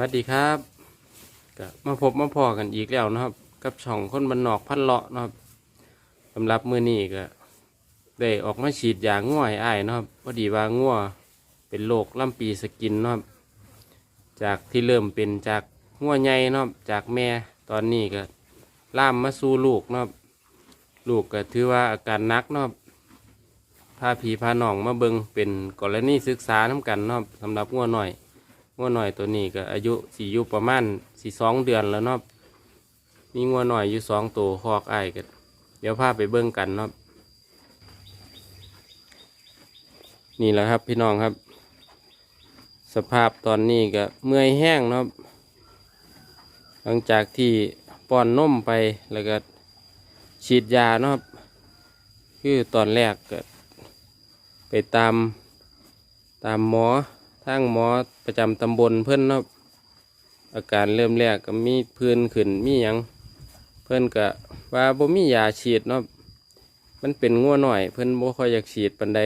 วัสดีครับก็มาพบมาพอกันอีกแล้วนะครับ กับช่องคนบันนอกพันเลาะนะครับสำหรับมือนี้ก็ได้ออกมาฉีดยาง่วให้อ้นะครับพอดีว่าง่วเป็นโรคล่ำปีสกินนะครับ จากที่เริ่มเป็นจากง่วใหญ่นะครับจากแม่ตอนนี้ก็ล่ามมาสู่ลูกนะครับ ลูกก็ถือว่าอาการนักนะครับพาผีพาหนองมาเบิงเป็นกรณีศึกษาน้กันนะครับสำหรับง่วหน่อย งัวหน่อยตัวนี้ก็อายุสี่ยู่ประมาณสี่สองเดือนแล้วเนาะมีงัวหน่อยอยู่สองตัวคอกไอ้ก็เดี๋ยวพาไปเบิ่งกันเนาะนี่แหละครับพี่น้องครับ สภาพตอนนี้ก็เมื่อยแห้งเนาะหลังจากที่ป้อนนมไปแล้วก็ฉีดยาเนาะคือตอนแรกก็ไปตามตามหมอ ทางหมอประจำตำบลเพื่อนเนาะอาการเริ่มแรกก็มีพื้นขึ้นมีหยังเพื่อนก็ว่าบ่มียาฉีดเนาะมันเป็นงัวหน่อย เพื่อนบ่ค่อยอยากฉีดปันใด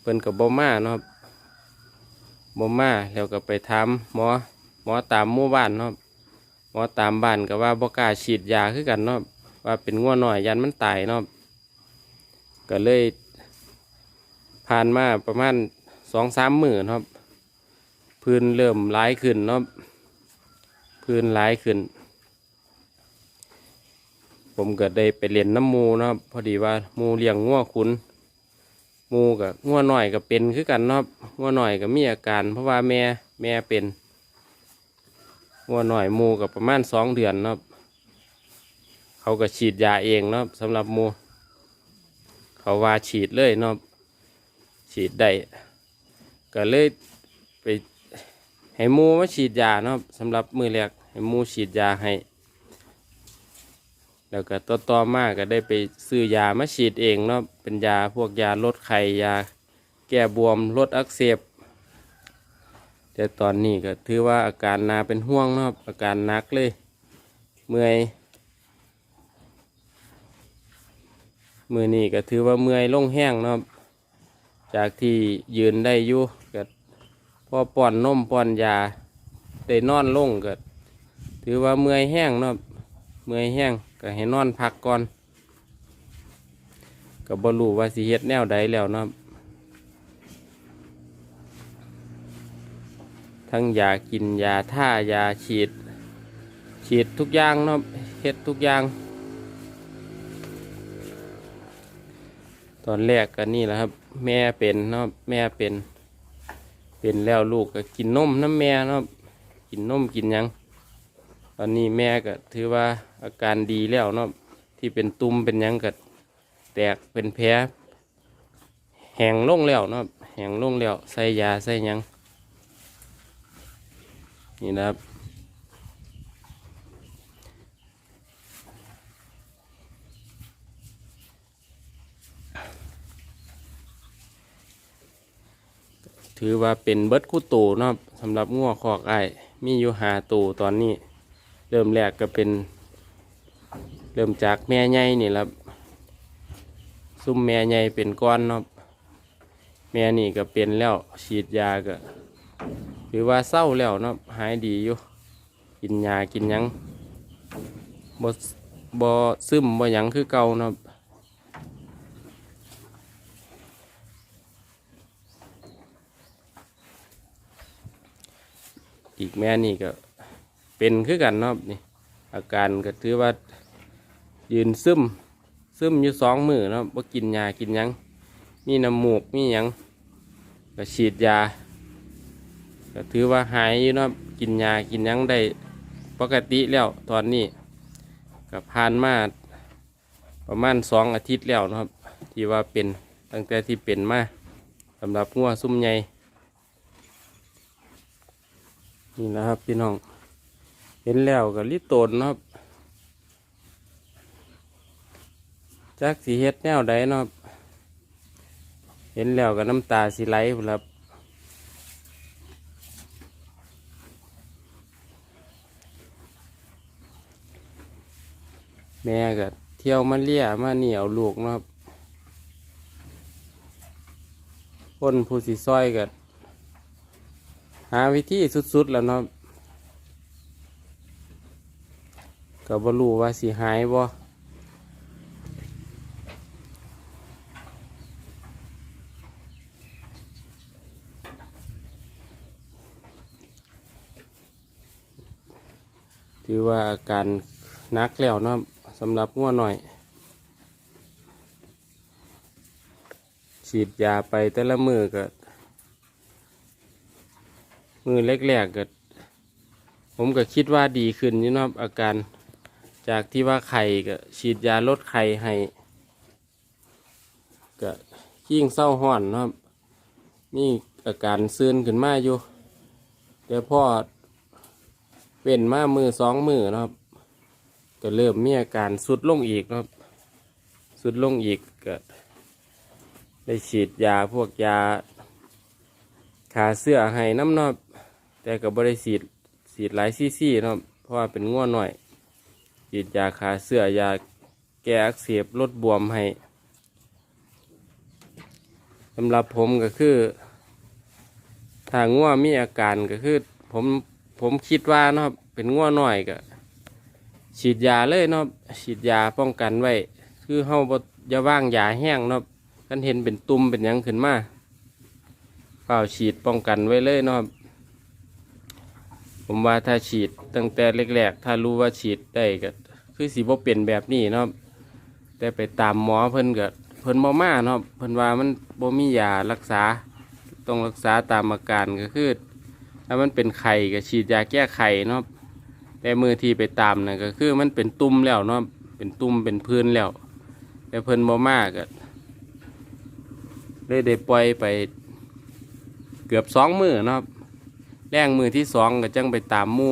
เพื่อนก็บ่มาเนาะบ่มาแล้วก็ไปถามหมอหมอตามหมู่บ้านเนาะหมอตามบ้านก็ว่าบ่กล้าฉีดยาคือกันเนาะว่าเป็นงัวหน่อยยันมันตายเนาะก็เลยผ่านมาประมาณ สองสามหมื่นครับ พื้นเริ่มร้ายขึ้นเนาะพื้นร้ายขึ้น ผมเก็ได้ไปเรียนน้ำมูเนาะพอดีว่ามูเลี้ยงงัวขุนหมูกับงัวหน่อยก็เป็นคือกันเนาะงัวหน่อยก็มีอาการ เพราะว่าแม่แม่เป็นงัวหน่อยมูกับประมาณสองเดือนเนาะเขาก็ฉีดยาเองเนาะสำหรับมูเขาว่าฉีดเลยเนาะฉีดได้ ก็เลยไปให้มูมาฉีดยาเนาะสำหรับมือแรกให้มูฉีดยาให้ แล้วก็ต่อต่อมาก็ได้ไปซื้อยามาฉีดเองเนาะเป็นยาพวกยาลดไข้ยาแก้บวมลดอักเสบแต่ตอนนี้ก็ถือว่าอาการนาเป็นห่วงเนาะอาการนักเลยเมื่อยมือนี้ก็ถือว่าเมื่อยลงแห้งเนาะจากที่ยืนได้อยู่ พอป้อนนมป้อนยาได้นอนลงก็ถือว่าเมื่อยแห้งเนาะเมื่อยแห้งก็ให้นอนพักก่อนก็บรู้ว่าสิเฮ็ดแนวใดแล้วเนาะทั้งยากินยาท่ายาฉีด ฉีดทุกอย่างเนาะเฮ็ดทุกอย่าง ตอนแรกก็นี่แหละครับ แม่เป็นเนาะแม่เป็น เป็นแล้วลูกก็กินนมน้ำแม่เนาะกินนมกินยังตอนนี้แม่ก็ถือว่าอาการดีแล้วเนาะที่เป็นตุ่มเป็นยังก็แตกเป็นแผลแหงลงแล้วเนาะแหงลงแล้วใส่ยาใส่ยังนี่นะครับ ถือว่าเป็นเบิดคู่ตูเนาะสำหรับงัวคอกไอ้มีอยู่หาตูตอนนี้ เริ่มแรกก็เป็น เริ่มจากแม่ใหญ่นี่และครับซุ่มแม่ใหญ่เป็นก้อนเนาะแม่นี่ก็เป็นแล้วฉีดยาก็ถือว่าเศร้าแล้วเนาะหายดีอยู่ กินยากินยังบ่บ่ซึมบ่ยังคือเก่าเนาะ อีกแม่นี่ก็เป็นคือกันเนาะนี่อาการก็ถือว่ายืนซึมซึมอยู่สองมือเนาะว่ากินยากินยัง มีน้ำมูกมีหยังก็ฉีดยาก็ถือว่าหายอยู่เนาะกินยากินยังได้ปกติแล้วตอนนี้ก็ผ่านมาประมาณสองอาทิตย์แล้วนะครับ ที่ว่าเป็นตั้งแต่ที่เป็นมาสำหรับงัวซุ่มใหญ่ นี่นะครับพี่น้อง เห็นแล้วก็รีบโตนนะครับจักสีเฮ็ดแนวใดนาะครับ เห็นแล้วก็น้ำตาสิไหลนะครับแม่ก็เที่ยวมาเลี้ยมาเหนียวลูกนะครับคนผู้สิซอยก็าวิธีสุดๆแล้วเนาะก็บ่รู้ว่าสีหายบ่ถือว่าอาการนักแล้วเนาะสำหรับงัวหน่อย ฉีดยาไปแต่ละมือก็ มือแรกๆก็ผมก็คิดว่าดีขึ้นอยู่เนาะอาการจากที่ว่าไข่ก็ฉีดยาลดไข่ให้ก็ยิ่งเศร้าห้อนเนาะนี่อาการซึนขึ้นมาอยู่แต่พ่อเว้นมามือสองมือเนาะก็เริ่มมีอาการสุดลงอีกเนาะสุดลงอีกก็ได้ฉีดยาพวกยาขาเสื้อให้น้ำนอบ แต่ก็บ่ได้ฉีดฉีดหลายซี่ซีเนาะเพราะว่าเป็นง่วหน่อยฉีดยาขาเสื้อยาแก้อักเสบลดบวมให้สำหรับผมก็คือถ้าง่วมีอาการก็คือผมผมคิดว่าเนาะเป็นง่วหน่อยก็ฉีดยาเลยเนาะฉีดยาป้องกันไว้ คือเฮาบ่อย่าว่างยาแห้งเนาะกันเห็นเป็นตุ่มเป็นหยังขึ้นมาเปล่าฉีดป้องกันไว้เลยนะครับ ผมว่าถ้าฉีดตั้งแต่แรกๆ ถ้ารู้ว่าฉีดได้ก็คือสีบ่เป็นแบบนี้เนาะแต่ไปตามหมอเพิ่นก็เพิ่นบ่มาเนาะเพิ่นว่ามันบ่มียารักษาต้องรักษาตามอาการก็คือถ้ามันเป็นไข่ก็ฉีดยาแก้ไข่เนาะแต่มือที่ไปตามนะก็คือมันเป็นตุ่มแล้วเนาะเป็นตุ่มเป็นพื้นแล้ว แต่เพิ่นบ่มาก็เลยได้ปล่อยไปเกือบสองมือเนาะ แรงมือที่สองก็จังไปตามมู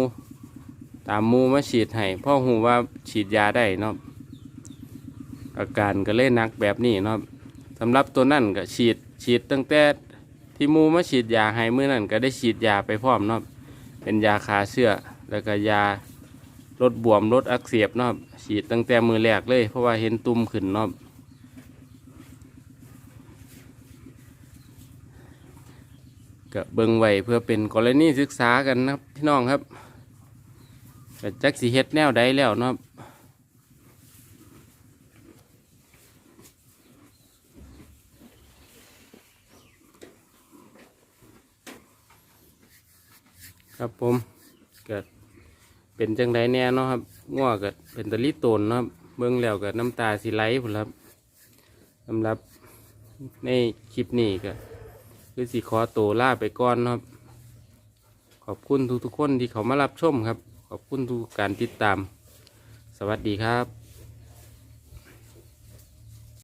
ตามมูมาฉีดให้พ่อหูว่าฉีดยาได้เนาะอาการก็เลยหนักแบบนี้เนาะสำหรับตัวนั่นก็ฉีดฉีดตั้งแต่ที่มูมาฉีดยาให้มือนั่นก็ได้ฉีดยาไปพร้อมเนาะเป็นยาคาเชื้อแล้วก็ยาลดบวมลดอักเสบเนาะฉีดตั้งแต่มือแรกเลย เพราะว่าเห็นตุ่มขึ้นเนาะ ก็เบิ่งไว้เพื่อเป็นกรณีศึกษากันนะครับพี่น้องครับก็จักสิเฮ็ดแนวใดแล้วนะครับครับผมเก็เป็นจังไดแน่เนาะครับง่วก็เป็นตะลิโตนเนาะครับเบิ่งแล้วเก็น้ำตาสิไหลพุ่นครับสำหรับในคลิปนี้ก็ คือสิขอตัวลาไปก่อนครับ ขอบคุณทุกๆคนที่เขามารับชมครับ ขอบคุณทุกการติดตาม สวัสดีครับ